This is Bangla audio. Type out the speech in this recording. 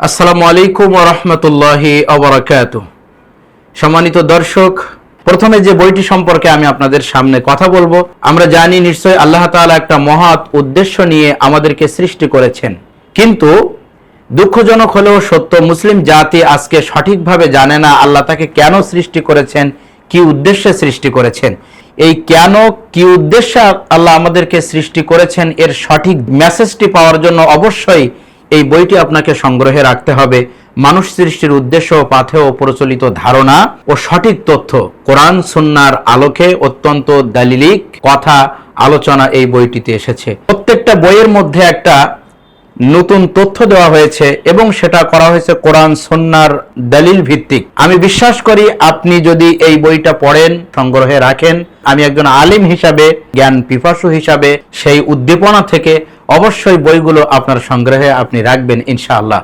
আসসালামু আলাইকুম রহমতুল্লাহি অবরাকাত সম্মানিত দর্শক, প্রথমে যে বইটি সম্পর্কে আমি আপনাদের সামনে কথা বলব, আমরা জানি নিশ্চয় আল্লাহ তাআলা একটা মহৎ উদ্দেশ্য নিয়ে আমাদেরকে সৃষ্টি করেছেন। কিন্তু দুঃখজনক হলেও সত্য, মুসলিম জাতি আজকে সঠিকভাবে জানে না আল্লাহ তাকে কেন সৃষ্টি করেছেন, কি উদ্দেশ্যে সৃষ্টি করেছেন। এই কেন, কি উদ্দেশ্যে আল্লাহ আমাদেরকে সৃষ্টি করেছেন, এর সঠিক মেসেজটি পাওয়ার জন্য অবশ্যই এই বইটি আপনাকে সংগ্রহে রাখতে হবে। মানুষ সৃষ্টির উদ্দেশ্য ও পাথেও প্রচলিত ধারণা ও সঠিক তথ্য। কোরআন সুন্নার আলোকে অত্যন্ত দালিলিক কথা আলোচনা এই বইটিতে এসেছে। প্রত্যেকটা বইয়ের মধ্যে একটা নতুন তথ্য দেওয়া হয়েছে এবং সেটা করা হয়েছে কোরআন সন্ন্যার দলিল ভিত্তিক। আমি বিশ্বাস করি আপনি যদি এই বইটা পড়েন, সংগ্রহে রাখেন, আমি একজন আলিম হিসাবে, জ্ঞান পিপাসু হিসাবে, সেই উদ্দীপনা থেকে অবশ্যই বইগুলো আপনার সংগ্রহে আপনি রাখবেন ইনশাআল্লাহ।